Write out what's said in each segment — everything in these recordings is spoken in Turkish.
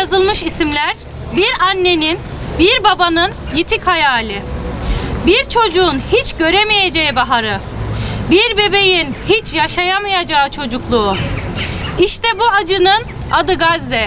yazılmış isimler bir annenin, bir babanın yitik hayali. Bir çocuğun hiç göremeyeceği baharı. Bir bebeğin hiç yaşayamayacağı çocukluğu. İşte bu acının adı Gazze.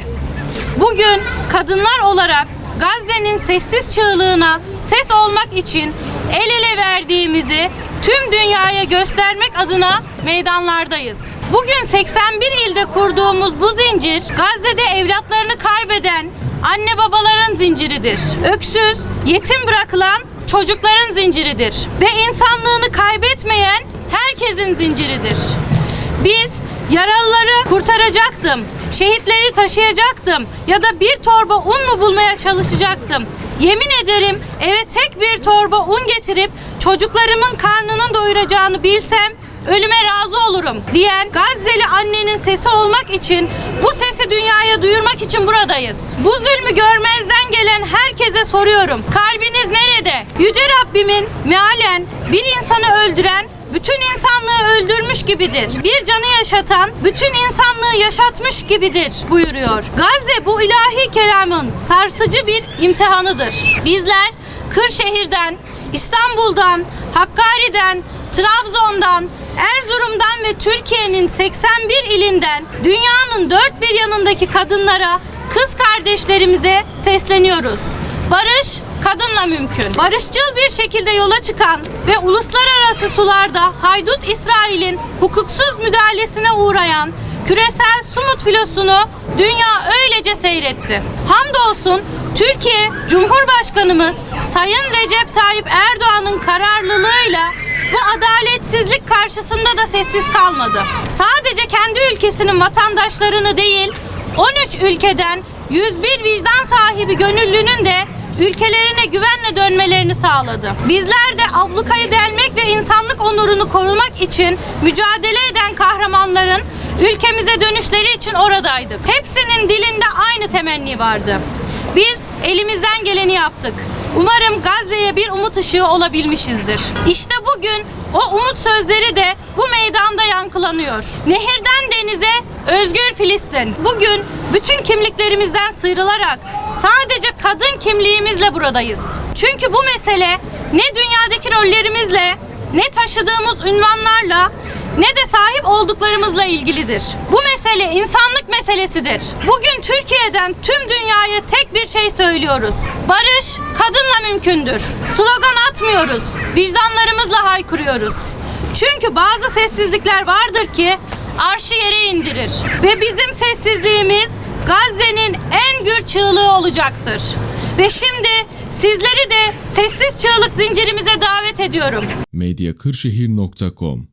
Bugün kadınlar olarak Gazze'nin sessiz çığlığına ses olmak için el ele verdiğimizi tüm dünyaya göstermek adına meydanlardayız. Bugün 81 ilde kurduğumuz bu zincir Gazze'de evlatlarını kaybeden anne babaların zinciridir. Öksüz, yetim bırakılan çocukların zinciridir ve insanlığını kaybetmeyen herkesin zinciridir. Biz yaralıları kurtaracaktım, şehitleri taşıyacaktım ya da bir torba un mu bulmaya çalışacaktım. Yemin ederim eve tek bir torba un getirip çocuklarımın karnını doyuracağını bilsem ölüme razı olurum diyen Gazze'li annenin sesi olmak için bu sesi dünyaya duyurmak için buradayız. Bu zulmü görmezden gelen herkese soruyorum. Kalbiniz nerede? Yüce Rabbimin mealen bir insanı öldüren bütün insanlığı öldürmüş gibidir. Bir canı yaşatan bütün insanlığı yaşatmış gibidir buyuruyor. Gazze bu ilahi kelamın sarsıcı bir imtihanıdır. Bizler Kırşehir'den, İstanbul'dan, Hakkari'den, Trabzon'dan, Erzurum'dan ve Türkiye'nin 81 ilinden dünyanın dört bir yanındaki kadınlara, kız kardeşlerimize sesleniyoruz. Barış kadınla mümkün. Barışçıl bir şekilde yola çıkan ve uluslararası sularda haydut İsrail'in hukuksuz müdahalesine uğrayan küresel Sumut filosunu dünya öylece seyretti. Hamdolsun Türkiye Cumhurbaşkanımız Sayın Recep Tayyip Erdoğan'ın kararlılığıyla bu adaletsizlik karşısında da sessiz kalmadı. Sadece kendi ülkesinin vatandaşlarını değil, 13 ülkeden 101 vicdan sahibi gönüllünün de ülkelerine güvenle dönmelerini sağladı. Bizler de ablukayı delmek ve insanlık onurunu korumak için mücadele eden kahramanların ülkemize dönüşleri için oradaydık. Hepsinin dilinde aynı temenni vardı. Biz elimizden geleni yaptık. Umarım Gazze'ye bir umut ışığı olabilmişizdir. İşte bugün o umut sözleri de bu meydanda yankılanıyor. Nehirden denize özgür Filistin. Bugün bütün kimliklerimizden sıyrılarak sadece kadın kimliğimizle buradayız. Çünkü bu mesele ne dünyadaki rollerimizle ne taşıdığımız ünvanlarla ne de sahip olduklarımızla ilgilidir. Bu mesele insanlık meselesidir. Bugün Türkiye'den tüm dünyaya tek bir şey söylüyoruz. Barış kadınla mümkündür. Slogan atmıyoruz. Vicdanlarımızla haykırıyoruz. Çünkü bazı sessizlikler vardır ki arşı yere indirir. Ve bizim sessizliğimiz Gazze'nin en gür çığlığı olacaktır. Ve şimdi sizleri de sessiz çığlık zincirimize davet ediyorum. medyakırşehir.com